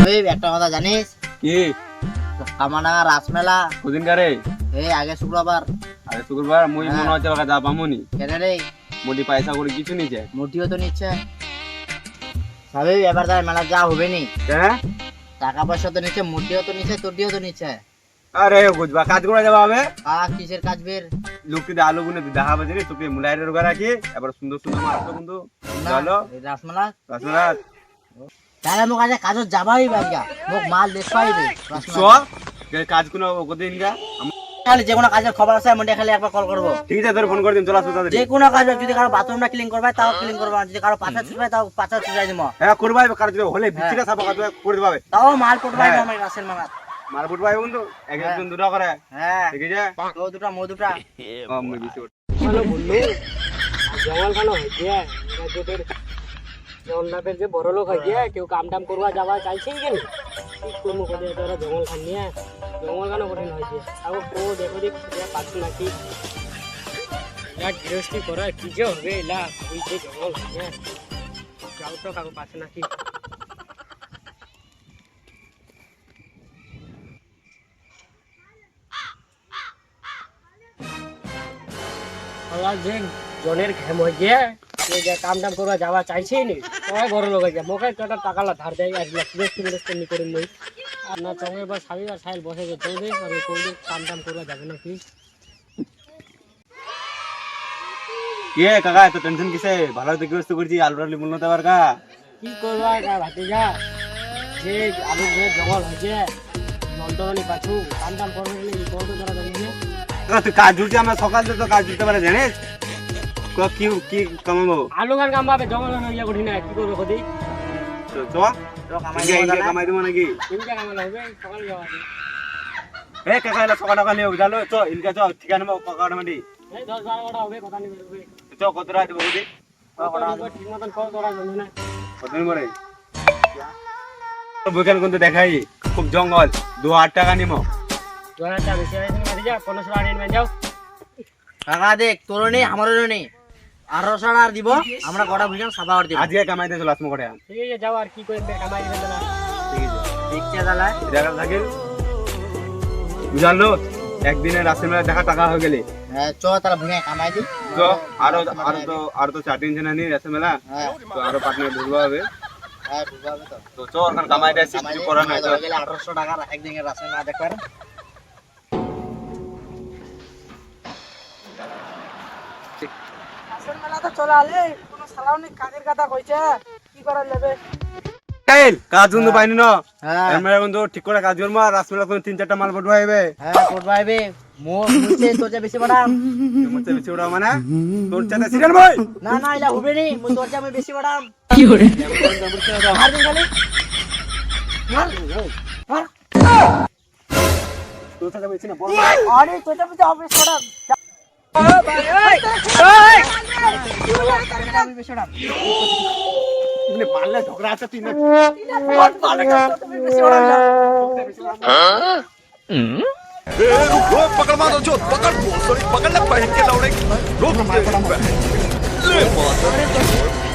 ওই একটা কথা জানিস? কি? কামাডাঙ্গা রাসমেলা। কদিন কারে এই আগে শুক্রবার। আরে শুক্রবার মুই হ্যাঁ। মনে হচ্ছে ওকে যা পামুনি। কেন রে? মোটি পয়সা করে কিছু নিছে? মুটিও তো নিচ্ছে। সবই এবার তার মেলা যা হবে নি? হ্যাঁ টাকা পয়সা তো নিচ্ছে মুটিও তো নিচ্ছে তোটিও তো নিচ্ছে। আরে বুঝবা কাজ করে যাবা হবে। আ কিসের কাজ বের? লোকটি আলু গুনে দেখা পাচ্ছি নি তোকে রোগা রাখি। এবার সুন্দর সুন্দর মাছ তো চলো। এই রাসমেলা। রসমেলা। তাহলে মোক আজ কাজত যাবাই বাগা মোক মাল দেখবাই দে চ কাজ কোনো কদিন গা খালি যে কোনো কাজের খবর আছে মন্ডে খালি একবার কল করব। ঠিক আছে তোর ফোন করে দিন চলে আসব তাড়াতাড়ি। যে কোনো কাজ যদি কারও বাথরুমটা ক্লিন করবে তাও ক্লিন করবা যদি কারও পাছা ছুটবে তাও পাছা ছুটাই দিব। হ্যাঁ করবা কার যদি হলে বিচিরা সাবা কাজ করে দিবা তাও মাল পটবাই হ্যাঁ। আমার রাসেল মামাত মার ফুট বন্ধু এক একজন দুটা করে। হ্যাঁ। ঠিক আছে? তো দুটা মো দুটা। বেশি করে। ভালো বলল জঙ্গল খানো জগন্নাথের যে বড় লোক হয়েছে কেউ কাম টাম করবা যাওয়া চাইছে কেন? কি করব করে তোরা জঙ্গল খান নিয়ে? জঙ্গল খানো কঠিন হয়েছে তাও কো দেখো দেখ পাচ্ছি এলা গৃহস্থী করা কি যে হবে এলা হয়েছে জঙ্গল খানে যাও তো কাকু পাচ্ছে যে জনের ঘেম হয়ে গিয়ে। যে কাম টাম করবা যাওয়া চাইছে নি সবাই বড় লোক হয়ে মোকে কটা ধার দেয় এক লাখ বেশ তিন লাখ নি করে নই না চঙ্গে বা আর বসে যে কাম টাম করবা যাবে নাকি। কে কাকা এত টেনশন কিসে? ভালো তো কি বস্তু করছি আলু টালু মূল্য দেওয়ার কা? কি করবা গা ভাতিজা? যে আলু যে জঙ্গল হয়েছে যন্ত্রণী পাছু কাম টাম করবে এই করবে তোরা জানিস তুই কাজ আমরা সকাল থেকে তো কাজ জুড়তে পারে জানিস? ক, কি কি কামাবো আলু গান কাম পাবে জঙ্গল হইয়া কঠিন কি করবে কদি তো তো কামাই ইনকে- ইনকে কামাই দেবো নাকি? তিনটা কামাল হবে সকালে যাওয়া এ কাকা এলা সকাল সকাল নিয়ে বুঝালো চ ইনকে চ ঠিকানা কাকা মাটি? এই দশ বারো ঘণ্টা হবে কথা নিবে হবে চ কত রাত দেবো বুঝি ঠিক মতন কর তোরা জানি না কতদিন পরে বৈকাল কিন্তু দেখাই খুব জঙ্গল দু আট টাকা নিমো দু হাজার টাকা বেশি হয়েছে না যাও পনেরোশো টাকা নিয়ে যাও কাকা দেখ তোরও নেই আমারও নেই আঠারোশো টাকা দিব। আমরা কটা বুঝলাম সাদা আর দিব। আজকে কামাইতে চলে আসব করে ঠিক আছে যাও আর কি করে কামাই দিবেন না ঠিক আছে। দেখছে দেখা থাকিল বুঝালো? একদিনে রাস্তার মেলা দেখা টাকা হয়ে গেলে। হ্যাঁ চ তাহলে ভুঙে কামাই দি। তো আরও আরও তো আরও তো চার টেনশন আনি রাস্তার মেলা হ্যাঁ। তো আরও পার্টনার ঢুকবো হবে হ্যাঁ তো। তো চো ওখানে কামাই সৃষ্টি দি, করা কামাই নাই আঠারোশো টাকার একদিনের রাসেল না দেখবার আসল মেলা তো চলে আলে কোনো সালাও নেই কাজের কথা কইছে কি করার যাবে কাইল কাজ কিন্তু পাইনি না? হ্যাঁ। আমরা কিন্তু ঠিক করে কাজ করব আর রাসমেলা কোনো তিন চারটা মাল পটবা হবে হ্যাঁ করবা হবে মোর মুছে তোর চেয়ে বেশি বাড়াম তোমার চেয়ে বেশি ওটা মানে? তোর চাতে সিরিয়াল ভাই না না এটা হবে নি। মুই তোর আমি বেশি বাড়াম মার দিন খালি। মার। মার। তোর চাতে বেশি না বল আরে তোর চেয়ে বেশি হবে तुमने पालना ठोकरा था तीन रुको पकड़ मारो जो पकड़ बोल सॉरी पकड़ ले पहन के लौड़े। रोक ले। माता